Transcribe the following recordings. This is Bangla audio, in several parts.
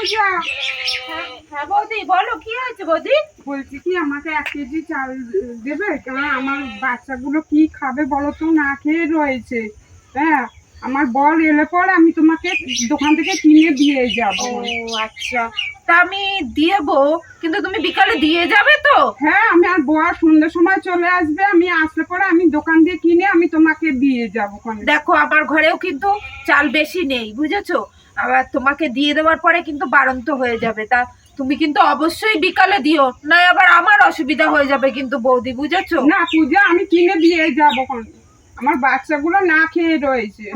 পূজা। হ্যাঁ বৌদি বলো কি হয়েছে বৌদি? বলছি কি আমাকে এক কেজি চাল দেবে? কারণ আমার বাচ্চাগুলো কি খাবে বলো তো? না খেয়ে রয়েছে। হ্যাঁ আমার বল এলে পর আমি তোমাকে দোকান থেকে কিনে দিয়ে যাব। ও আচ্ছা। তা আমি দিয়েবো কিন্তু তুমি বিকালে দিয়ে যাবে তো? হ্যাঁ আমি আর বর সন্ধ্যের সময় চলে আসবে। আমি আসলে পরে আমি দোকান দিয়ে কিনে আমি তোমাকে দিয়ে যাব দেখো আমার ঘরেও কিন্তু চাল বেশি নেই বুঝেছ? আবার তোমাকে দিয়ে দেওয়ার পরে কিন্তু বাড়ন্ত হয়ে যাবে। তা তুমি কিন্তু অবশ্যই বিকালে দিও না আবার আমার অসুবিধা হয়ে যাবে কিন্তু বৌদি বুঝেছ? না পূজা আমি কিনে দিয়ে যাব আমার বাচ্চাগুলো না খেয়ে রয়েছে।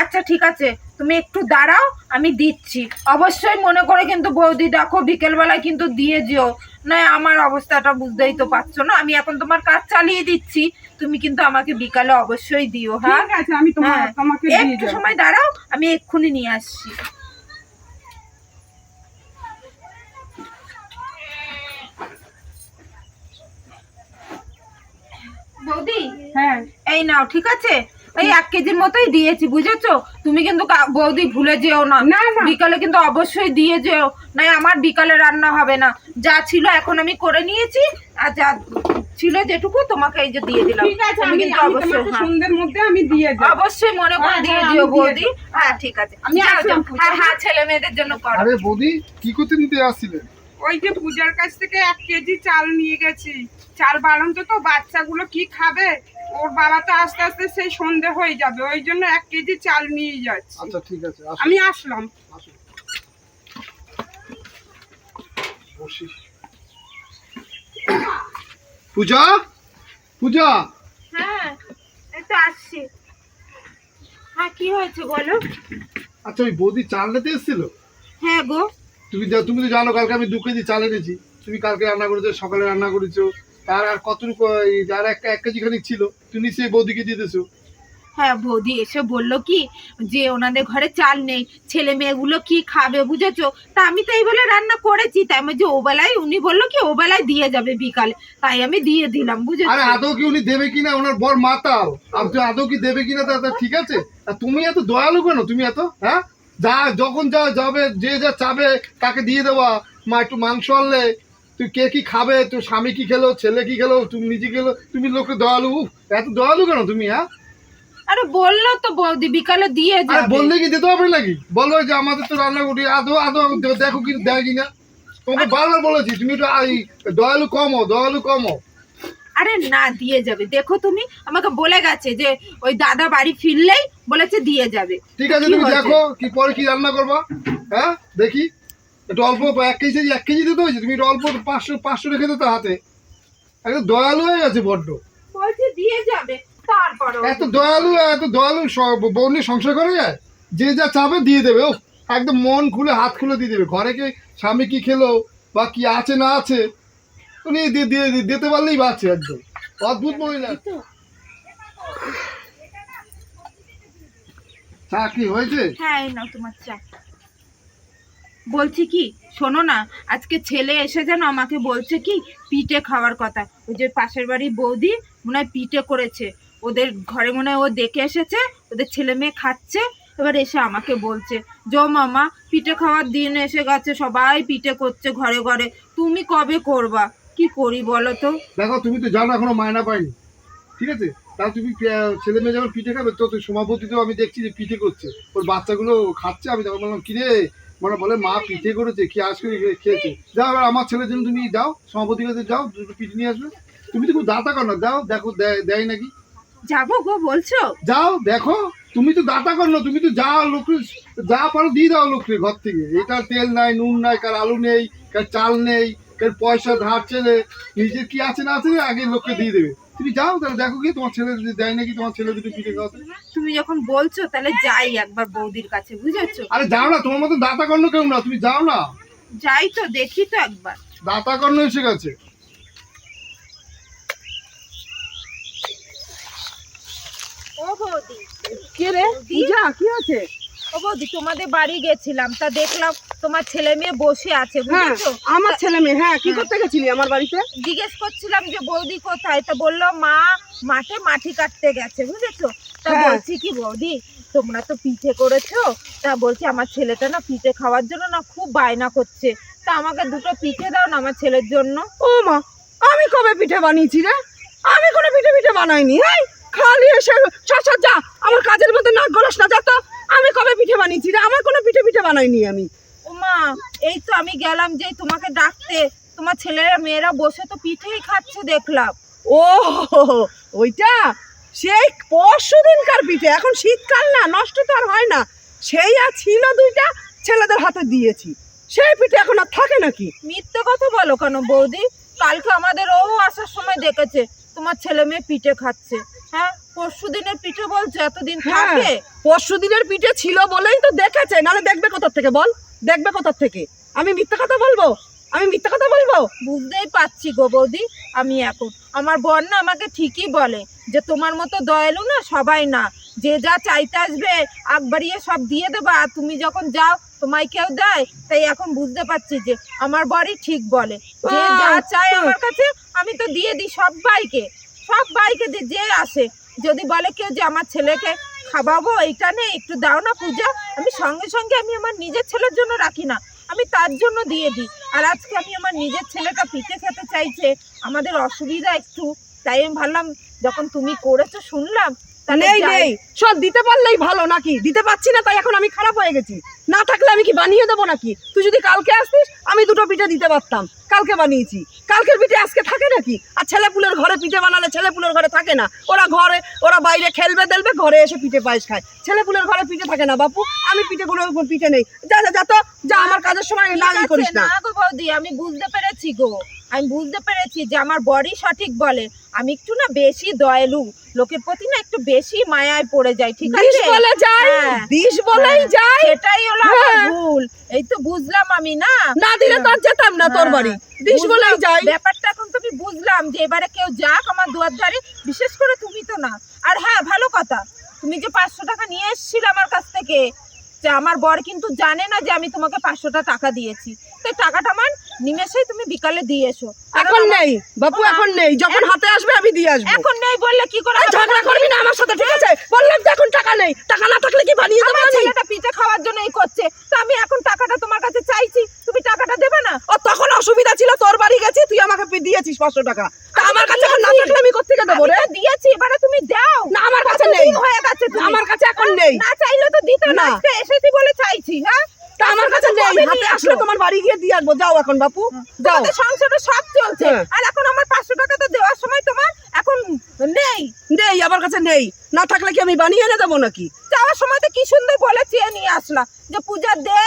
আচ্ছা ঠিক আছে। তুমি একটু দাঁড়াও আমি দিচ্ছি। অবশ্যই মনে করে কিন্তু বৌদি দেখো বিকেলবেলায় কিন্তু দিয়ে যেও। না আমার অবস্থাটা বুঝতেই তো পারছ না। আমি এখন তোমার কাজ চালিয়ে দিচ্ছি। তুমি কিন্তু আমাকে বিকালে অবশ্যই দিও হ্যাঁ? ঠিক আছে আমি তোমার হ্যাঁ, তোমাকে দিয়ে একটু সময় দাঁড়াও আমি এক্ষুনি নিয়ে আসছি। বৌদি হ্যাঁ। এই নাও ঠিক আছে? এই এক কেজির মতোই দিয়েছি বুঝেছ? তুমি কিন্তু বৌদি ভুলে যেও না। বিকালে কিন্তু অবশ্যই দিয়ে যেও। নাই আমার বিকালে রান্না হবে না। যা ছিল এখন আমি করে নিয়েছি আর যা ছিল যেটুকু তোমাকে এই যে দিয়ে দিলাম। ঠিক আছে আমি কিন্তু অবশ্যই হ্যাঁ। সন্ধ্যের মধ্যে আমি দিয়ে যাব অবশ্যই মনে করে হ্যাঁ, দিয়ে হ্যাঁ, দিও দিয়ে বৌদি। হ্যাঁ ঠিক আছে। আমি আসলাম, হ্যাঁ হ্যাঁ ছেলে মেয়েদের জন্য করো। আরে বৌদি কি করতে নিতে আসছিলেন ওই যে পূজার কাছ থেকে এক কেজি চাল নিয়ে গেছি। চাল বাড়ন্ত তো বাচ্চাগুলো কি খাবে? ওর বাবা তো আস্তে আস্তে সেই সন্ধে হয়ে যাবে ওই জন্য এক কেজি চাল নিয়ে যাচ্ছি। আচ্ছা ঠিক আছে আমি আসলাম। বসি। পূজা? পূজা? হ্যাঁ এই তো আসছি। হ্যাঁ কি হয়েছে বলো? আচ্ছা ওই বৌদি চাল নিতে এসেছিল? হ্যাঁ গো। তুমি যা- তুমি তো জানো কালকে আমি দু কেজি চাল এনেছি। তুমি কালকে রান্না করেছ সকালে রান্না করেছ। তার আর কতটুকু এই আর এক এক কেজি খানিক ছিল। তুমি সেই বৌদিকে দিয়ে দিয়েছ। হ্যাঁ বৌদি এসে বলল কি যে ওনাদের ঘরে চাল নেই, ছেলে মেয়েগুলো কি খাবে বুঝেছ? তা আমি তো এই বলে রান্না করেছি তাই আমি যে ও বেলায় উনি বলল কি ও বেলায় দিয়ে যাবে বিকালে, তাই আমি দিয়ে দিলাম, বুঝেছ? আরে আদৌ কি উনি দেবে কিনা? ওনার বর মাতাল। আদৌ কি দেবে কিনা তা ঠিক আছে? তুমি এত দয়ালু কেন? তুমি এত হ্যাঁ? যা, যখন যা যাবে, যে যা চাবে, তাকে দিয়ে দেওয়া। মা, একটু মাংস আনলে। তুই কে কি খাবে? তোর স্বামী কি খেলো? ছেলে কি খেলো? তুমি নিজে খেলো? তুমি লোকে দয়ালু? এত দয়ালু কেন তুমি হ্যাঁ? আরে বলল তো বৌদি বিকালে দিয়ে আরে যাবে। বললে কি দিতে হবে নাকি? বলল যে আমাদের তো রান্না করি আদৌ আদৌ দেখো কি দেয় কিনা। তোমাকে বারবার বলেছি তুমি এই দয়ালু কমো দয়ালু কমো। আরে না দিয়ে যাবে। দেখো তুমি আমাকে বলে গেছে যে ওই দাদা বাড়ি ফিরলেই বলেছে দিয়ে যাবে। ঠিক আছে তুমি দেখো কি পরে কি রান্না করবা। হ্যাঁ দেখি। একটু অল্প এক কেজি এক কেজি দিতে হয়েছে তুমি একটু অল্প পাঁচশো পাঁচশো রেখে দিতে হাতে। একদম দয়ালু হয়ে গেছে বড্ড। বলছে দিয়ে যাবে। এত দয়ালু এত দয়ালু সংসার করে যায়? যে যা চাবে দিয়ে দেবে। ও একদম মন খুলে হাত খুলে দিয়ে দেবে। ঘরে কে স্বামী কি খেলো বা কি আছে না আছে উনি দিয়ে দিয়ে দিতে পারলেই বাঁচে একদম। অদ্ভুত মহিলা। চা কি হয়েছে? হ্যাঁ এই নাও তোমার চা। বলছি কি শোনো না আজকে ছেলে এসে যেন আমাকে বলছে কি পিঠে খাওয়ার কথা। ওই যে পাশের বাড়ির বৌদি মনে হয় পিঠে করেছে। ওদের ঘরে মনে হয় ও দেখে এসেছে, ওদের ছেলে মেয়ে খাচ্ছে, এবার এসে আমাকে বলছে জো মামা, পিঠে খাওয়ার দিন এসে গেছে, সবাই পিঠে করছে ঘরে ঘরে, তুমি কবে করবা? কি করি বলো তো? দেখো, তুমি তো জানো এখনও মায়না পাইনি ঠিক আছে? তাহলে তুমি ছেলে মেয়ে যখন পিঠে খাবে, তো তো সভাপতি তো আমি দেখছি যে পিঠে করছে। ওর বাচ্চাগুলো খাচ্ছে, আমি তখন বললাম, কিরে? মানে বলে, মা পিঠে করেছে, কি আজকে খেয়েছে। যাও, এবার আমার ছেলের জন্য তুমি যাও সভাপতির কাছে যাও পিঠে নিয়ে আসবে। তুমি তো খুব দাতা কর না যাও দেখো দেয় নাকি। যাব গো বলছো? যাও দেখো তুমি তো দাতা কর না তুমি তো যা লোককে যা পারো দিয়ে দাও লোককে ঘর থেকে। এটা তেল নাই নুন নাই কার আলু নেই কার চাল নেই কার পয়সা ধার ছেলে নিজের কি আছে না আছে আগে লোককে দিয়ে দেবে। তুমি যাও তাহলে দেখো কি তোমার ছেলে যদি দেয় নাকি তোমার ছেলে দুটো পিঠে খাওয়াতে। তুমি যখন বলছো তাহলে যাই একবার বৌদির কাছে বুঝেছ? আরে যাও না তোমার মতো দাতা কর্ণ কেউ না তুমি যাও না। যাই তো দেখি তো একবার। দাতা কর্ণ এসে গেছে। ও বৌদি। কে রে? পূজা কি আছে ও বৌদি তোমাদের বাড়ি গেছিলাম। তা দেখলাম তোমার ছেলে মেয়ে বসে আছে হ্যাঁ বুঝেছ? আমার ছেলে মেয়ে হ্যাঁ কি করতে গেছিলি আমার বাড়িতে? জিজ্ঞেস করছিলাম যে বৌদি কোথায়? তা বলল মা মাঠে মাটি কাটতে গেছে বুঝেছ? তা হ্যাঁ। বলছি কি বৌদি তোমরা তো পিঠে করেছ? তা বলছি আমার ছেলেটা না পিঠে খাওয়ার জন্য না খুব বায়না করছে। তা আমাকে দুটো পিঠে দাও না আমার ছেলের জন্য। ও মা আমি কবে পিঠে বানিয়েছি রে? আমি কোনো পিঠে পিঠে বানাইনি এই খালি এসে সর যা। আমার কাজের মধ্যে নাক গলাস না যা তো। আমি কবে পিঠে বানিয়েছি? রে আমার কোনো পিঠে পিঠে বানাইনি আমি। ও মা এই তো আমি গেলাম যে তোমাকে ডাকতে। তোমার ছেলেরা মেয়েরা বসে তো পিঠেই খাচ্ছে দেখলাম। ও ওইটা? সেই পরশু দিনকার পিঠে। এখন শীতকাল না নষ্ট তো আর হয় না। সেই আর ছিল দুইটা ছেলেদের হাতে দিয়েছি। সেই পিঠে এখন আর থাকে নাকি? মিথ্যে কথা বলো কেন বৌদি? কালকে আমাদের ও আসার সময় দেখেছে। তোমার ছেলে মেয়ে পিঠে খাচ্ছে। হ্যাঁ পরশু দিনের পিঠে বলছো এতদিন হ্যাঁ। থাকে? পরশু দিনের পিঠে ছিল বলেই তো দেখেছে নাহলে দেখবে কোথার থেকে বল? দেখবে কোথার থেকে? আমি মিথ্যা কথা বলব? আমি মিথ্যা কথা বলব? বুঝতেই পারছি গো বৌদি আমি এখন। আমার বর না আমাকে ঠিকই বলে যে তোমার মতো দয়ালু না সবাই না। যে যা চাইতে আসবে আগ বাড়িয়ে সব দিয়ে দেবা। আর তুমি যখন যাও তোমায় কেউ দেয়? তাই এখন বুঝতে পারছি যে আমার বরই ঠিক বলে। যে যা চায় আমার কাছে আমি তো দিয়ে দিই সবাইকে সব বাইকে যে যে আসে যদি বলে কেউ যে আমার ছেলেকে খাওয়াবো এইটা নেই একটু দাও না পূজা আমি সঙ্গে সঙ্গে আমি আমার নিজের ছেলের জন্য রাখি না। আমি তার জন্য দিয়ে দিই। আর আজকে আমি আমার নিজের ছেলেটা পিঠে খেতে চাইছে আমাদের অসুবিধা একটু। তাই আমি ভাবলাম যখন তুমি করেছ শুনলাম নেই সব দিতে পারলেই ভালো নাকি? দিতে পারছি না তাই এখন আমি খারাপ হয়ে গেছি। না থাকলে আমি কি বানিয়ে দেবো নাকি? তুই যদি কালকে আসতিস আমি দুটো পিঠে দিতে পারতাম। কালকে বানিয়েছি। কালকের পিঠে আজকে থাকে নাকি? আর ছেলেপুলের ঘরে পিঠে বানালে ছেলেপুলের ঘরে থাকে না। ওরা ঘরে ওরা বাইরে খেলবে দেলবে ঘরে এসে পিঠে পায়েস খায়। ছেলেপুলের ঘরে পিঠে থাকে না বাপু। আমি পিঠেগুলো পিঠে নেই। যা যা যা তো যা আমার কাজের সময় না করিস না। আমি বুঝতে পেরেছি গো। আমি বুঝতে পেরেছি যে আমার বডি সঠিক বলে। আমি একটু না বেশি দয়ালু। লোকের প্রতি না একটু বেশি মায়ায় পড়ে যাই ঠিক আছে? বলে যাই হ্যাঁ। বলেই হ্যাঁ। যাই। সেটাই হলো আমার হ্যাঁ। ভুল। এই তো বুঝলাম আমি না? না দিলে তোর যেতাম না তোর। বাড়ি। দিস বলেই যাই। ব্যাপারটা এখন তো আমি বুঝলাম যে এবারে কেউ যাক আমার দুয়ার ধারে। বিশেষ করে তুমি তো না। আর হ্যাঁ ভালো কথা। তুমি যে পাঁচশো টাকা নিয়ে এসেছিলে আমার কাছ থেকে আমার বর কিন্তু জানে না যে আমি তোমাকে পাঁচশোটা টাকা দিয়েছি। তো টাকাটা আমার নিমেষেই তুমি বিকালে দিয়ে এসো। এখন নেই বাপু এখন নেই যখন হাতে আসবে আমি দিয়ে আসব। এখন নেই বললে কি করে ঝগড়া করবি না আমার সাথে ঠিক আছে? বললাম তো এখন টাকা নেই টাকা না থাকলে কি বানিয়ে দেবো ছেলেটা পিঠে খাওয়ার জন্য এই করছে। তো আমি এখন টাকাটা তোমার কাছে চাইছি। তুমি টাকাটা দেবে না? ও তখন অসুবিধা ছিল তোর বাড়ি গেছি তুই আমাকে দিয়েছিস পাঁচশো টাকা। তা আমার কাছে এখন না থাকলে আমি কোথেকে দেবো রে? দিয়েছি এবারে তুমি দাও। না আমার কাছে নেই। হয়ে গেছে? আমার কাছে এখন নেই। না চাইলে তো দিতে না। আজকে এসেছি বলে চাইছি হ্যাঁ? তা আমার কাছে নেই। হাতে আসলে তোমার বাড়ি গিয়ে দিয়ে আসব। যাও এখন বাপু যাও। তোমাদের সংসারে সব চলছে। হ্যাঁ। আর এখন আমার পাঁচশো টাকা তো দেওয়ার সময় তোমার এখন নেই। নেই আমার কাছে নেই। না থাকলে কি আমি বানিয়ে এনে দেবো নাকি? যাওয়ার সময় তো কি সুন্দর বলে চেয়ে নিয়ে আসলা। যে পূজা দে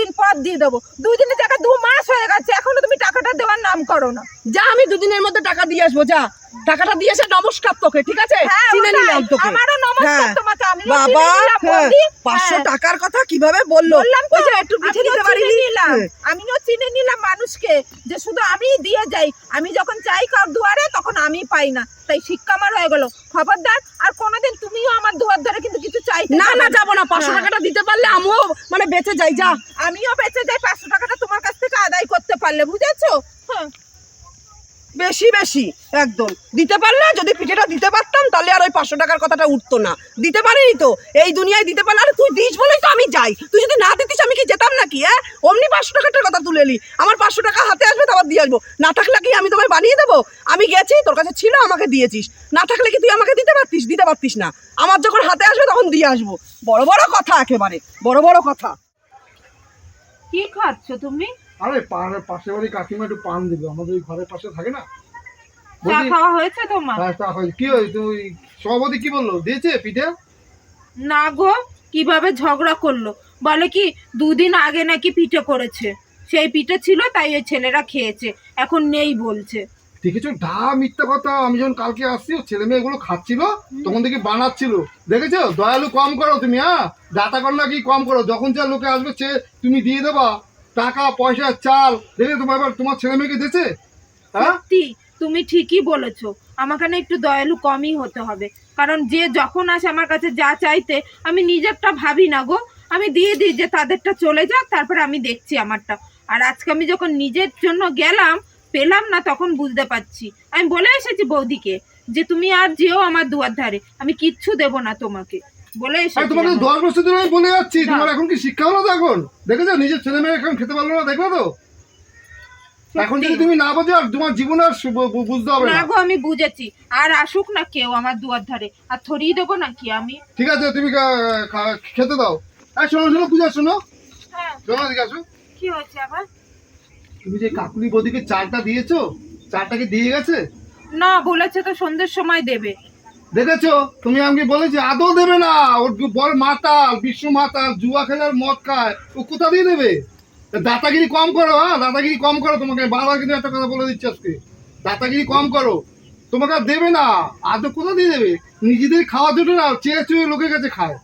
দিন পর দিয়ে দেবো। দুই দিনের জায়গায় দু মাস হয়ে গেছে এখনও তুমি টাকাটা দেওয়ার নাম করো না। যা আমি দুদিনের মধ্যে টাকা দিয়ে আসব যা। টাকাটা দিয়ে এসে নমস্কার তোকে ঠিক আছে? হ্যাঁ, চিনে নিলাম তোকে। আমারও নমস্কার হ্যাঁ। তোমাকে বাবা হ্যাঁ। পাঁচশো। টাকার কথা কীভাবে বলল? ওই যে একটু পিঠে দিতে পারিনি। নিলাম। আমিও চিনে নিলাম মানুষকে যে শুধু আমি দিয়ে যাই আমি যখন চাই কার দুয়ারে তখন আমি পাই না। তাই শিক্ষা আমার হয়ে গেল। খবরদার আর কোনোদিন তুমিও আমার দুয়ার ধরে কিন্তু না না। যাব না। পাঁচশো হ্যাঁ। টাকাটা দিতে পারলে আমিও মানে বেঁচে যাই যা। আমিও বেঁচে যাই পাঁচশো টাকাটা তোমার কাছ থেকে আদায় করতে পারলে বুঝেছ? হ্যাঁ। বেশি বেশি, একদম। দিতে পারলে, যদি পিঠেটা দিতে পারতাম, তাহলে আর ওই পাঁচশো টাকার কথাটা উঠতো না। দিতে পারিনি তো, এই দুনিয়ায় দিতে পারলে, আরে তুই দিস বলেই তো আমি যাই। তুই যদি না দিতিস, আমি কি যেতাম নাকি হ্যাঁ? অমনি পাঁচশো টাকাটার কথা তুলে এলি। আমার পাঁচশো টাকা হাতে আসবে, তারপর দিয়ে আসব। না থাকলে কি আমি তোমায় বানিয়ে দেবো? আমি গেছি, তোর কাছে ছিল, আমাকে দিয়েছিস। না থাকলে কি তুই আমাকে দিতে পারতিস? দিতে পারতিস না। আমার যখন হাতে আসবে, তখন দিয়ে আসব। বড় বড় কথা একেবারে। বড় বড় কথা। কি খাচ্ছ তুমি? আরে পাড়ার পাশে বাড়ি কাকিমা একটু পান দিবে আমাদের ওই ঘরের পাশে থাকে না? চা খাওয়া হয়েছে তোমার? হ্যাঁ কি তুই সভাপতি কি বলল? দিয়েছে পিঠে? না গো কীভাবে ঝগড়া করল? বলে কি দুদিন আগে নাকি পিঠে করেছে। সেই পিঠে ছিল তাই ওই ছেলেরা খেয়েছে। এখন নেই বলছে। দেখেছ ডা মিথ্যা কথা। আমি যখন কালকে আসছি ছেলে মেয়ে এগুলো খাচ্ছিল তখন দেখি বানাচ্ছিল। দেখেছ? দয়ালু কম করো তুমি হ্যাঁ? দাতা কন্যা কি কম করো? যখন যা লোকে আসবে সে তুমি দিয়ে দেবা। টাকা পয়সা চাল। দেখে তোমার এবার তোমার ছেলে মেয়েকে দিয়েছে? হ্যাঁ? সত্যি, তুমি ঠিকই বলেছ। আমাকে না একটু দয়ালু কমই হতে হবে। কারণ যে যখন আসে আমার কাছে যা চাইতে, আমি নিজেরটা ভাবি না গো। আমি দিয়ে দিই যে তাদেরটা চলে যাক, তারপরে আমি দেখছি আমারটা। আর আজকে আমি যখন নিজের জন্য গেলাম, পেলাম না তখন বুঝতে পারছি। আমি বলে এসেছি বৌদিকে যে তুমি আর যেও আমার দুয়ার ধারে আমি কিচ্ছু দেব না তোমাকে। বলে আরে তোমাকে দশ বছর ধরে আমি বলে যাচ্ছি তোমার এখন কি শিক্ষা হলো তো এখন? দেখেছ? নিজের ছেলে মেয়ে এখন খেতে পারল না দেখল তো? এখন যদি তুমি না বোঝো আর তোমার জীবন আর বুঝতে হবে না। গো আমি বুঝেছি। আর আসুক না কেউ আমার দুয়ার ধারে। আর থরিয়ে দেবো নাকি আমি? ঠিক আছে তুমি খেতে দাও। হ্যাঁ শোনো শোনো পূজা শোনো। হ্যাঁ। শোনো এদিকে আসো। কি হয়েছে আবার? তুমি যে কাকুলি বৌদিকে চালটা দিয়েছ চালটা কি দিয়ে গেছে? না বলেছে তো সন্ধ্যের সময় দেবে। দেখেছ? তুমি আমাকে বলেছি আদৌ দেবে না। ওর বড় মাতাল বিশ্ব মাতাল জুয়া খেলার মদ খায়। ও কোথা দিয়ে দেবে? তা দাদাগিরি কম করো হ্যাঁ? দাদাগিরি কম করো তোমাকে। বারবার কিন্তু একটা কথা বলে দিচ্ছি আজকে। দাদাগিরি কম করো। তোমাকে আর দেবে না। আদৌ কোথা দিয়ে দেবে? নিজেদের খাওয়া জন্য না চেয়ে চেয়ে লোকের কাছে খায়।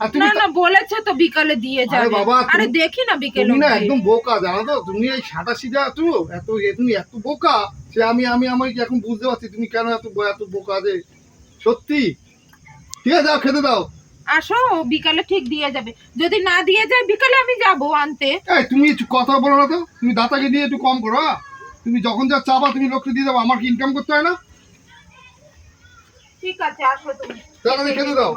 আর তুমি না না বলেছে তো বিকালে দিয়ে যাবে। বাবা, আরে দেখি না বিকেলে তুমি না একদম বোকা জানো তো? তুমি এই সাদা সিধা তো এত তুমি এত বোকা সে আমি আমি আমি এখন বুঝতে পারছি তুমি কেন এত এত বোকা যে সত্যি? ঠিক আছে দাও খেতে দাও। আসো বিকালে ঠিক দিয়ে যাবে। যদি না দিয়ে যায় বিকালে আমি যাব আনতে। এই তুমি একটু কথা বলো না তো। তুমি দাতাকে দিয়ে একটু কম করো হ্যাঁ? তুমি যখন যা চাবা তুমি লোককে দিয়ে যাব। আমার কি ইনকাম করতে হয় না? ঠিক আছে আসো তুমি। তাড়াতাড়ি খেতে দাও।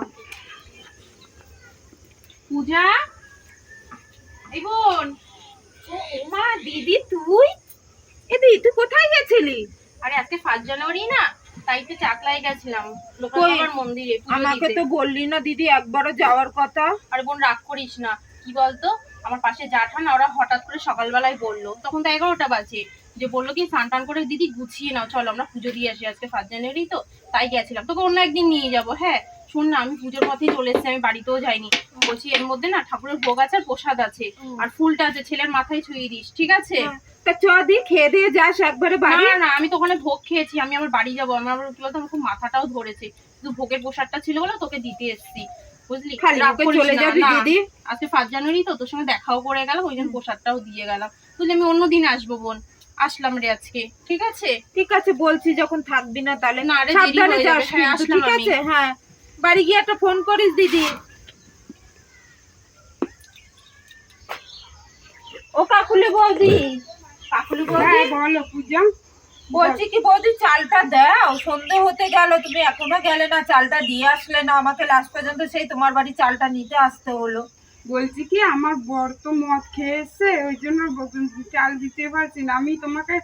পূজা? এই বোন। মা দিদি তুই? এ দিদি তুই কোথায় গেছিলি? আরে আজকে ফার্স্ট জানুয়ারি না? তাই তো চাকলায় গেছিলাম লোকাল মন্দিরে আমাকে তো বললি না দিদি একবারও যাওয়ার কথা। আরে বোন রাগ করিস না। কি বলতো? আমার পাশে জাঠা না ওরা হঠাৎ করে সকালবেলায় বলল। তখন তো এগারোটা বাজে। যে বলল কি স্নান টান করে দিদি গুছিয়ে নাও চলো আমরা পুজো দিয়ে আসি আজকে ফার্স্ট জানুয়ারি তো তাই গেছিলাম। তোকে অন্য একদিন নিয়ে যাব হ্যাঁ? শোন না আমি পুজোর পথেই চলে এসেছি আমি বাড়িতেও যাইনি। বলছি এর মধ্যে না ঠাকুরের ভোগ আছে আর প্রসাদ আছে। আর ফুলটা আছে ছেলের মাথায় ছুঁয়ে দিস ঠিক আছে? তা চ দিয়ে খেয়ে দিয়ে যাস একবারে বাড়ি। না, না আমি তো ওখানে ভোগ খেয়েছি আমি আমার বাড়ি যাব। আমার আবার কি বলতো আমার খুব মাথাটাও ধরেছে। শুধু ভোগের প্রসাদটা ছিল বলে তোকে দিতে এসেছি বুঝলি? খালি রাগ চলে যাবি দিদি। আজকে ফার্স্ট জানুয়ারি তো তোর সঙ্গে দেখাও করে গেল ওই জন্য প্রসাদটাও দিয়ে গেলাম। বুঝলি আমি অন্য আসব বোন। আসলাম রে আজকে ঠিক আছে? ঠিক আছে বলছি যখন থাকবি না তাহলে। না রে, সাবধানে যাস হ্যাঁ, আসলাম ঠিক আছে? হ্যাঁ। বাড়ি গিয়ে একটা ফোন করিস দিদি। ও কাকুলি বৌদি। কাকুলি হ্যাঁ বৌদি বলো পূজা। বলছি কি বৌদি চালটা দাও। সন্ধে হতে গেল তুমি এখনও গেলে না চালটা দিয়ে আসলে না আমাকে লাস্ট পর্যন্ত সেই তোমার বাড়ি চালটা নিতে আসতে হলো। বলছি কি আমার বর তো মদ খেয়েছে ওই জন্য চাল দিতে পারছি না। আমি তোমাকে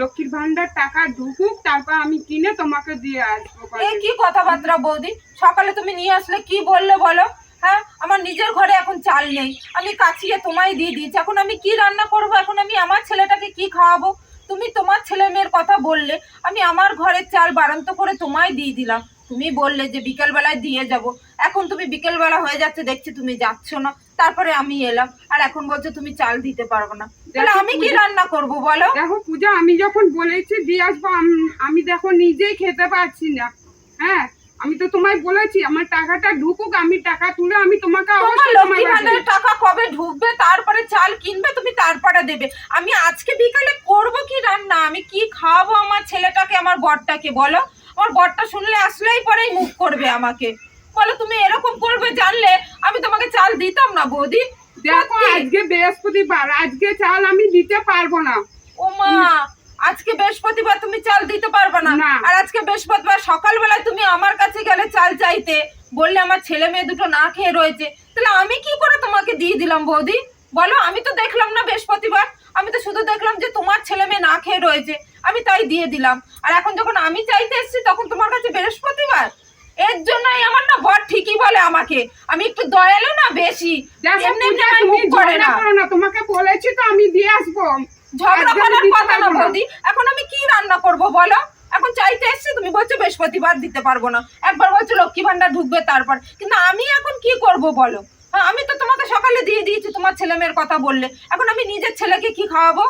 লক্ষ্মীর ভান্ডার টাকা ঢুকুক তারপর আমি কিনে তোমাকে দিয়ে আসব এই কি কথাবার্তা বৌদি? সকালে তুমি নিয়ে আসলে কি বললে বলো? হ্যাঁ আমার নিজের ঘরে এখন চাল নেই। আমি কাছিয়ে তোমায় দিয়ে দিয়েছি। এখন আমি কি রান্না করব? এখন আমি আমার ছেলেটাকে কি খাওয়াবো? তুমি তোমার ছেলে মেয়ের কথা বললে আমি আমার ঘরের চাল বাড়ন্ত করে তোমায় দিয়ে দিলাম। তুমি বললে যে বিকেলবেলায় দিয়ে যাব। এখন তুমি বিকেলবেলা হয়ে যাচ্ছে দেখছি তুমি যাচ্ছ না। তারপরে আমি এলাম। আর এখন বলছো তুমি চাল দিতে পারব না। তাহলে আমি কি রান্না করব বলো? দেখো পূজা আমি যখন বলেছি দিয়ে আসব আম- আমি দেখো নিজেই খেতে পারছি না। হ্যাঁ আমি তো তোমায় বলেছি আমার টাকাটা ঢুকুক আমি টাকা তুলে আমি তোমাকে অবশ্যই টাকা কবে ঢুকবে তারপরে চাল কিনবে তুমি তারপরে দেবে। আমি আজকে বিকালে করব কি রান্না? আমি কি খাওয়াবো আমার ছেলেটাকে আমার বরটাকে বলো? আমার বরটা শুনলে আসলেই পরেই মুখ করবে আমাকে। বলো তুমি এরকম করবে জানলে আমি তোমাকে চাল দিতাম না বৌদি? দেখো আজকে বৃহস্পতিবার আজকে চাল আমি দিতে পারব না। ও মা আজকে বৃহস্পতিবার তুমি চাল দিতে পারবে না। আর আজকে বৃহস্পতিবার সকালবেলায় তুমি আমার কাছে গেলে চাল চাইতে বললে আমার ছেলে মেয়ে দুটো না খেয়ে রয়েছে। তাহলে আমি কি করে তোমাকে দিয়ে দিলাম বৌদি? বলো আমি তো দেখলাম না বৃহস্পতিবার। আমি তো শুধু দেখলাম যে তোমার ছেলে মেয়ে না খেয়ে রয়েছে। আমি তাই দিয়ে দিলাম। আর এখন যখন আমি চাইতে এসেছি তখন তোমার কাছে বৃহস্পতিবার? এর জন্যই আমার না বর ঠিকই বলে আমাকে। আমি একটু দয়ালু না বেশি। এমনি এমনি মুখ করো না। তোমাকে বলেছি তো আমি দিয়ে আসব। ঝগড়া করার কথা না বৌদি। এখন আমি কি রান্না করব বলো? এখন চাইতে এসছি তুমি বলছো বৃহস্পতিবার দিতে পারব না। একবার বলছো লক্ষ্মী ভান্ডার ঢুকবে তারপর। কিন্তু আমি এখন কি করব বলো? হ্যাঁ, আমি তো তোমাকে সকালে দিয়ে দিয়েছি তোমার ছেলে মেয়ের কথা বললে। এখন আমি নিজের ছেলেকে কি খাওয়াবো?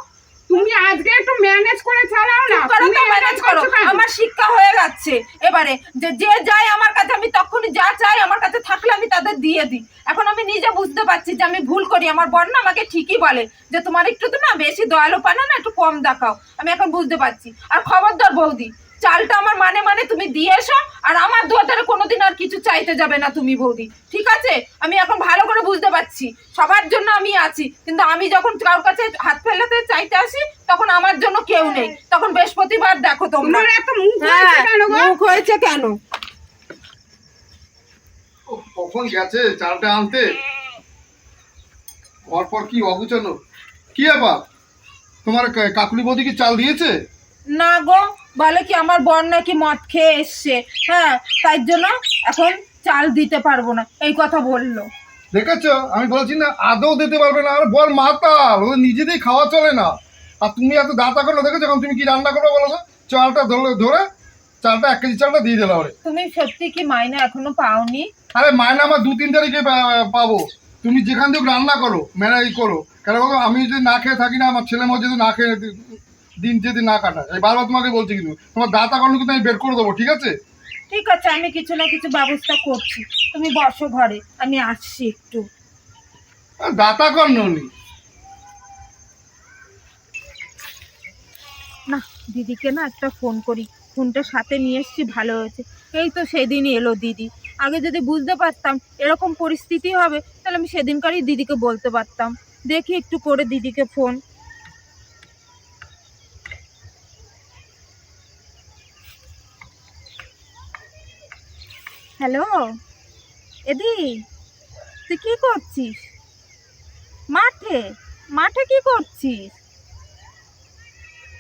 তুমি আজকে একটু ম্যানেজ করে চালাও না। করো তো ম্যানেজ করো? আমার শিক্ষা হয়ে যাচ্ছে। এবারে যে যে যায় আমার কাছে, আমি তখনই যা চাই আমার কাছে থাকলে আমি তাদের দিয়ে দিই। এখন আমি নিজে বুঝতে পারছি যে, আমি ভুল করি। আমার বর না আমাকে ঠিকই বলে যে, তোমার একটু তো না বেশি দয়ালু পানা না, একটু কম দেখাও। আমি এখন বুঝতে পারছি। আর খবরদার বৌদি চালটা আমার মানে মানে তুমি দিয়ে এসো আর আমার দুয়ারে কোনোদিন আর কিছু চাইতে যাবে না তুমি বৌদি। ঠিক আছে? আমি এখন ভালো করে বুঝতে পারছি। সবার জন্য আমি আছি কিন্তু আমি যখন কারোর কাছে হাত ফেলাতে চাইতে আসি তখন আমার জন্য কেউ নেই। তখন বৃহস্পতিবার দেখো তোমরা। এত মুখ হ্যাঁ, হয়েছে কেন গো? মুখ হয়েছে কেন? ও কখন গেছে চালটা আনতে? পরপর কি অগুচানো কি ব্যাপার? তোমার কাকুলি বৌদি কি চাল দিয়েছে? না গো বলে কি আমার বর নাকি মদ খেয়ে এসছে? হ্যাঁ তাই জন্য এখন চাল দিতে পারব না। এই কথা বলল। দেখেছ? আমি বলছি না আদৌ দিতে পারবে না। আর বল মাতাল ওদের নিজেদের খাওয়া চলে না। আর তুমি এত দাতা করল দেখেছ এখন তুমি কি রান্না করো বলো তো? চালটা ধরে ধরে চালটা এক কেজি চালটা দিয়ে দিলাম তুমি সত্যি কি মাইনে এখনও পাওনি? আরে মায়না আমার দু তিন তারিখে পাবো। তুমি যেখান থেকে রান্না করো ম্যানেজ করো কেন বলো? আমি যদি না খেয়ে থাকি না আমার ছেলে মেয়ে যদি না খেয়ে দিন যদি না কাটায়। এই বারবার তোমাকে বলছি কিন্তু তোমার দাতা করলে কিন্তু আমি বের করে দেবো ঠিক আছে? ঠিক আছে আমি কিছু না কিছু ব্যবস্থা করছি। তুমি বসো ঘরে আমি আসছি একটু। দাতা কর না দিদিকে না একটা ফোন করি। ফোনটা সাথে নিয়ে এসছি ভালো হয়েছে। এই তো সেদিনই এলো দিদি। আগে যদি বুঝতে পারতাম এরকম পরিস্থিতি হবে তাহলে আমি সেদিনকারই দিদিকে বলতে পারতাম। দেখি একটু করে দিদিকে ফোন। হ্যালো? এদি, তুই কি করছিস? মাঠে মাঠে কি করছিস?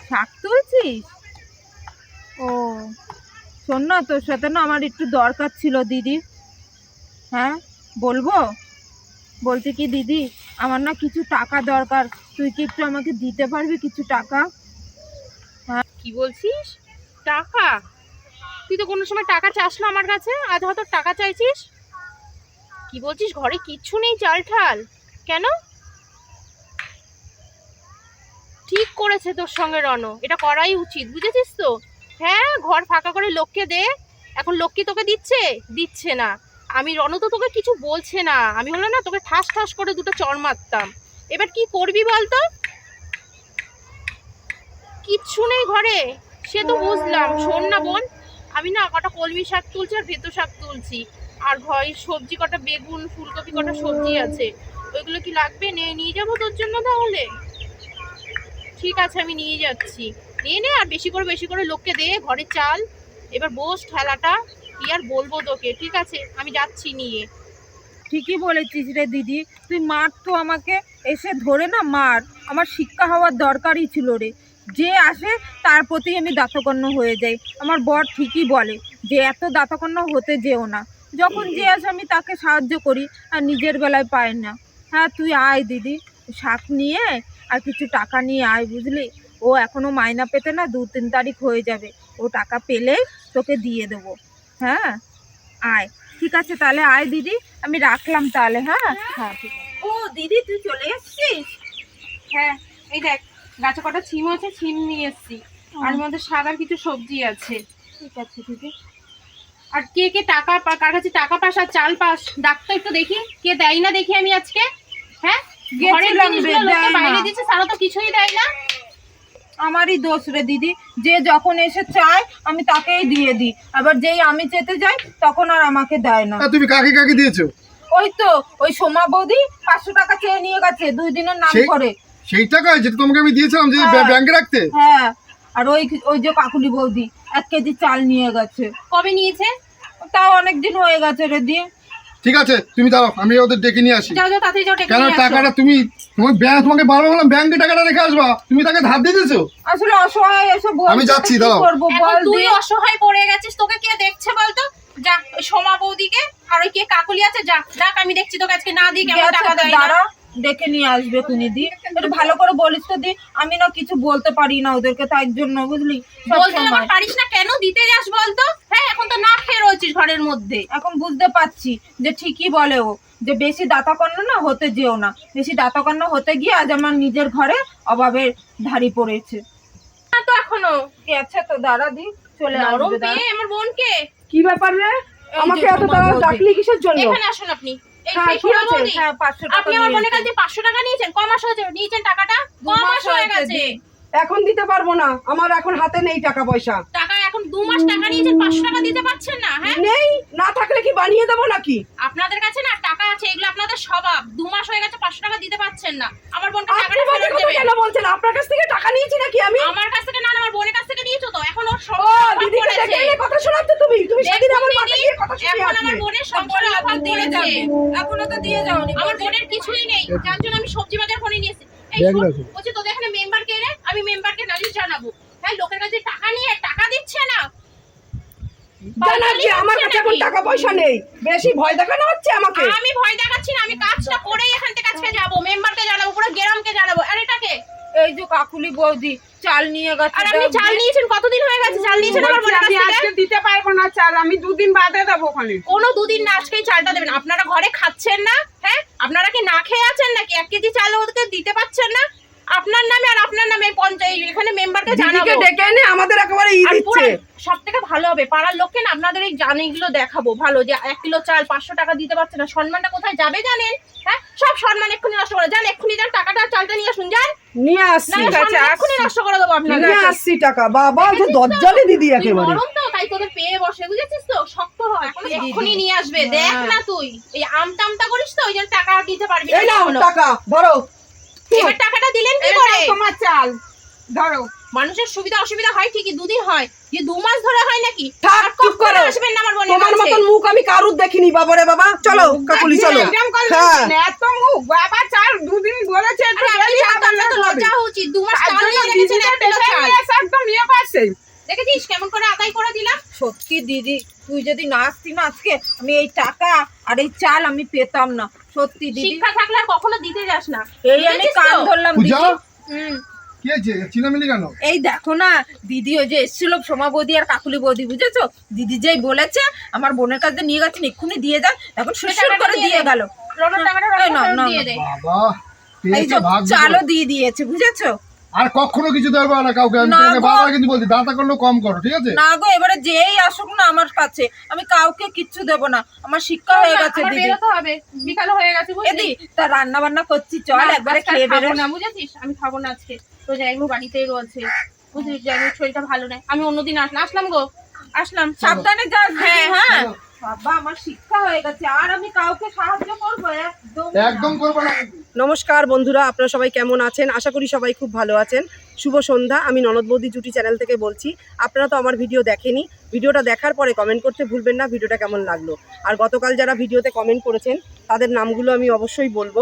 শাক তুলছিস? ও, শোন না, তোর সাথে না আমার একটু দরকার ছিল দিদি। হ্যাঁ বলব? বলছি কি, দিদি, আমার না কিছু টাকা দরকার। তুই কি একটু আমাকে দিতে পারবি কিছু টাকা? হ্যাঁ কি বলছিস? টাকা? তুই তো কোনো সময় টাকা চাস না আমার কাছে? আজ হয়তো টাকা চাইছিস। কি বলছিস? ঘরে কিচ্ছু নেই, চাল ঠাল। কেন? ঠিক করেছে তোর সঙ্গে রণ এটা করাই উচিত, বুঝেছিস তো? হ্যাঁ ঘর ফাঁকা করে লোককে দে। এখন লক্ষ্মী তোকে দিচ্ছে? দিচ্ছে না। আমি রণ তো তোকে কিছু বলছে না। আমি হলো না তোকে ঠাস ঠাস করে দুটো চর মারতাম। এবার কি করবি বলতো? কিচ্ছু নেই ঘরে। সে তো বুঝলাম। শোন না বোন আমি না কটা কলমি শাক তুলছি আর ভেতো শাক তুলছি। আর ঘরে সবজি কটা বেগুন ফুলকপি কটা সবজি আছে। ওইগুলো কি লাগবে? নিয়ে নিয়ে যাব তোর জন্য তাহলে। ঠিক আছে আমি নিয়ে যাচ্ছি। নিয়ে নে আর বেশি করে বেশি করে লোককে দে ঘরে চাল। এবার বস ঠেলাটা কি আর বলব তোকে? ঠিক আছে আমি যাচ্ছি নিয়ে। ঠিকই বলেছিস রে দিদি। তুই মার তো আমাকে এসে ধরে না মার। আমার শিক্ষা হওয়ার দরকারই ছিল রে। যে আসে তার প্রতি আমি দাতকন্য হয়ে যাই। আমার বর ঠিকই বলে যে এত দাতকন্য হতে যেও না। যখন যে আসে আমি তাকে সাহায্য করি আর নিজের বেলায় পাই না। হ্যাঁ তুই আয় দিদি। শাক নিয়ে আর কিছু টাকা নিয়ে আয় বুঝলি? ও এখনও মাইনা পেতে না দু তিন তারিখ হয়ে যাবে। ও টাকা পেলেই তোকে দিয়ে দেবো। হ্যাঁ? আয়। ঠিক আছে তাহলে আয় দিদি। আমি রাখলাম তাহলে হ্যাঁ। হ্যাঁ ঠিক আছে। ও দিদি তুই চলে এসছিস? হ্যাঁ এই দেখ। গাছে কটা ছিম আছে ছিম নিয়ে এসছি। আর মধ্যে সাদার কিছু সবজি আছে। ঠিক আছে ঠিক আছে। আর কে কে টাকা কার কাছে টাকা পাস আর চাল পাস ডাক্তার একটু দেখি। কে দেয় না দেখি আমি আজকে? হ্যাঁ? ঘরের জিনিসগুলো লোককে বাইরে দিচ্ছে সারা তো কিছুই দেয় না। আমারই দোষ রে দিদি। যে যখন এসে চায় আমি তাকেই দিয়ে দিই। আবার যেই আমি চেতে যাই তখন আর আমাকে দেয় না। তুমি কাকে কাকে দিয়েছ? ওই তো ওই সোমা বৌদি পাঁচশো টাকা চেয়ে নিয়ে গেছে দুই দিনের নাম করে। সেই টাকা যেটা তোমাকে আমি দিয়েছিলাম যে হ্যাঁ। ব্যাংকে রাখতে? হ্যাঁ। আর ওই ওই যে কাকুলি বৌদি এক কেজি চাল নিয়ে গেছে। কবে নিয়েছে? তাও অনেক দিন হয়ে গেছে রে দি। ঠিক আছে তুমি দাঁড়াও আমি ওদের ডেকে নিয়ে আসি। যাও যাও তাড়াতাড়ি যাও ডেকে কেন নিয়ে আসো। টাকাটা তুমি তোমার ব্যাংক তোমাকে বারবার বললাম ব্যাংকে টাকাটা রেখে আসবা। তুমি তাকে ধার দিয়ে দিয়েছ? আসলে অসহায় এসে বলছে আমি যাচ্ছি, দাঁড়াও। বল তুই অসহায় পড়ে গেছিস তোকে কে দেখছে বলতো? যা ওই সোমা বৌদিকে আর ওই কে কাকুলি আছে? যা ডাক আমি দেখছি তোকে আজকে না দিই কেমন টাকা দেয় না। দাঁড়া ডেকে নিয়ে আসবে তুমি দি। একটু ভালো করে বলিস তো দি। আমি না কিছু বলতে পারি না ওদেরকে তাই জন্য বুঝলি? বলতে যখন পারিস না কেন দিতে যাস বলতো? হ্যাঁ এখন তো না খেয়ে রয়েছিস ঘরের মধ্যে। এখন বুঝতে পারছি যে ঠিকই বলে ও যে বেশি দাতাকন্য না হতে যেও না। বেশি দাতাকন্য হতে গিয়ে আজ আমার নিজের ঘরে অভাবের ধারি পড়েছে। না তো এখনও। গেছে তো? দাঁড়া দি চলে আসবে। আমার বোনকে। কি ব্যাপার রে? আমাকে এত সোমা তাড়া ডাকলি কিসের জন্য? এখানে আসুন আপনি। হ্যাঁ, হ্যাঁ পাঁচশো টাকা আপনি আমার বোনের কাছ পাঁচশো টাকা নিয়েছেন ক মাস হয়েছে? নিয়েছেন টাকাটা? ক মাস হয়ে গেছে। এখন দিতে পারব না। আমার এখন হাতে নেই টাকা পয়সা। দু মাস টাকা নিয়েছেন পাঁচশো টাকা দিতে পারছেন না হ্যাঁ? নেই না থাকলে কি বানিয়ে দেবো নাকি? আপনাদের কাছে না টাকা আছে এগুলো আপনাদের স্বভাব। দু মাস হয়ে গেছে পাঁচশো টাকা দিতে পারছেন না। আমার আপনি টাকাটা ফেরত কেন বলছেন? আপনার কাছ থেকে টাকা নিয়েছি নাকি আমি? আমার কাছ থেকে না না, আমার বোনের কাছ থেকে নিয়েছো তো? এখন ওর সব এনে কথা শোনাচ্ছ তুমি? তুমি সেদিন আমার পাশে কথা এই এখন আমার বোনের সংসারে অভাব পড়েছে এখনও তো দিয়ে যাওনি। আমার বোনের কিছুই নেই যার জন্য আমি সবজি বাজার করে নিয়ে এসেছি। এই বলছে তোদের এখানে মেম্বার কে রে? আমি মেম্বারকে নালিশ জানাব। হ্যাঁ লোকের কাছে টাকা নিয়ে টাকা দিচ্ছে না। জানাচ্ছি আমার কাছে এখন টাকা পয়সা নেই। বেশি ভয় দেখানো হচ্ছে আমাকে? আমি ভয় দেখাচ্ছি না আমি কাজটা করেই এখান থেকে আজকে যাব মেম্বারকে জানাব পুরো গ্রামকে জানাব। আর এটাকে? এই যে কাকুলি বৌদি চাল নিয়ে গেছে আর আপনি চাল নিয়েছেন কতদিন হয়ে গেছে চাল নিয়েছেন আমার বোনের কাছ আজকে দিতে পারব না চাল আমি দুদিন বাদে দেবো ওখানে। কোনো দুদিন না আজকেই চালটা দেবেন। আপনারা ঘরে খাচ্ছেন না হ্যাঁ? আপনারা কি না খেয়ে আছেন নাকি? এক কেজি চাল ওদেরকে দিতে পারছেন না? আপনার নামে আর আপনার নামে পঞ্চায়েত এখানে মেম্বারকে জানাব। ডেকে এনে আমাদের একেবারে ই দিচ্ছে। সব থেকে ভালো হবে পাড়ার লোককে না আপনাদের এই জানিগুলো দেখাবো ভালো যে এক কিলো চাল পাঁচশো টাকা দিতে পারছে না। সম্মানটা কোথায় যাবে জানেন? হ্যাঁ? সব সম্মান এক্ষুনি নষ্ট করে যান এক্ষুনি যান টাকাটা চালটা নিয়ে আসুন যান। নিয়ে আসছি সম্মান এক্ষুনি নষ্ট করে দেবো আপনাকে নিয়ে আসছি টাকা। বাবা যে দজ্জালে দিদি একেবারে। গরম তো তাই তোদের পেয়ে বসে বুঝেছিস তো? শক্ত হয় এক্ষুনি নিয়ে আসবে। দেখ না। তুই এই আমটামটা করিস তো ওই জন্য টাকা দিতে পারবি না এই নাও টাকা ধরো। এবার টাকাটা দিলেন কি করে? তোমার চাল। ধরো। মানুষের সুবিধা অসুবিধা হয় ঠিকই দুদিন হয়। যে দু মাস ধরে হয় নাকি? থাক চুপ করো। আসবেন না আমার বোনের তোমার মতন মুখ আমি কারুর দেখিনি বাবারে বাবা। চলো কাকুলি চলো। হ্যাঁ। এত মুখ। বাবা চাল দুদিন বলেছে একটু দেরি হবে, তো লজ্জা উচিত। দু মাস চাল নিয়ে রেখেছেন একদম ইয়ে করছে। দেখেছিস কেমন করে আদায় করে দিলাম? সত্যি দিদি। তুই যদি না আসতি না আজকে আমি এই টাকা আর এই চাল আমি পেতাম না। সত্যি দিদি। শিক্ষা থাকলে আর কখনো দিতে যাস না। এই আমি কান ধরলাম দিদি। হুম। কি হয়েছে? চিলামিলি কেন? এই দেখো না দিদি ওই যে এসেছিল সোমা বৌদি আর কাকুলি বৌদি বুঝেছ? দিদি যেই বলেছে আমার বোনের কাছে নিয়ে গেছেন এক্ষুনি দিয়ে যান এখন সুর করে দিয়ে গেল। চালও দিয়ে দিয়েছে বুঝেছ? আর কখনো কিছু দেবো না কাউকে। আমি তোমাকে কিন্তু বলছি দাঁতা করলেও কম করো ঠিক আছে? না গো এবারে যেই আসুক না আমার কাছে আমি কাউকে কিচ্ছু দেব না। আমার শিক্ষা হয়ে গেছে আমার দিদি। বেরোতে হবে। বিকাল হয়ে গেছে বুঝলি? এদি তা রান্না বান্না করছি চল একবারে খেয়ে খাব বেরো। না বুঝেছিস? আমি খাব না আজকে। তো জায়গা বাড়িতেই রয়েছে। বুঝলি জায়গার শরীরটা ভালো নেই। আমি অন্যদিন আসলাম আসলাম গো। আসলাম। সাবধানে যাস হ্যাঁ, হ্যাঁ। বাবা আমার শিক্ষা হয়ে গেছে আর আমি কাউকে সাহায্য করব? একদম একদম করব না নমস্কার বন্ধুরা আপনারা সবাই কেমন আছেন? আশা করি সবাই খুব ভালো আছেন। শুভ সন্ধ্যা আমি ননদ বৌদি জুটি চ্যানেল থেকে বলছি। আপনারা তো আমার ভিডিও দেখেনি। ভিডিওটা দেখার পরে কমেন্ট করতে ভুলবেন না ভিডিওটা কেমন লাগল। আর গতকাল যারা ভিডিওতে কমেন্ট করেছেন তাদের নামগুলো আমি অবশ্যই বলব।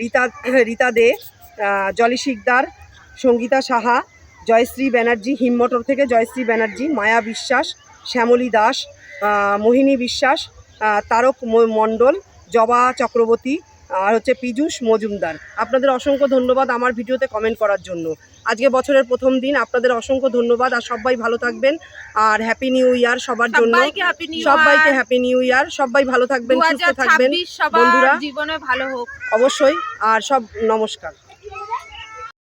রীতা রীতা দে জলি শিকদার সঙ্গীতা সাহা জয়শ্রী ব্যানার্জি হিমমটর থেকে জয়শ্রী ব্যানার্জি মায়া বিশ্বাস শ্যামলী দাস মোহিনী বিশ্বাস তারক মণ্ডল জবা চক্রবর্তী আর হচ্ছে পীযূষ মজুমদার। আপনাদের অসংখ্য ধন্যবাদ আমার ভিডিওতে কমেন্ট করার জন্য। আজকে বছরের প্রথম দিন আপনাদের অসংখ্য ধন্যবাদ আর সবাই ভালো থাকবেন আর হ্যাপি নিউ ইয়ার সবার জন্য। সবাইকে হ্যাপি নিউ ইয়ার সবাই ভালো থাকবেন সুস্থ থাকবেন। বন্ধুরা। জীবনে ভালো হোক। অবশ্যই আর সব নমস্কার।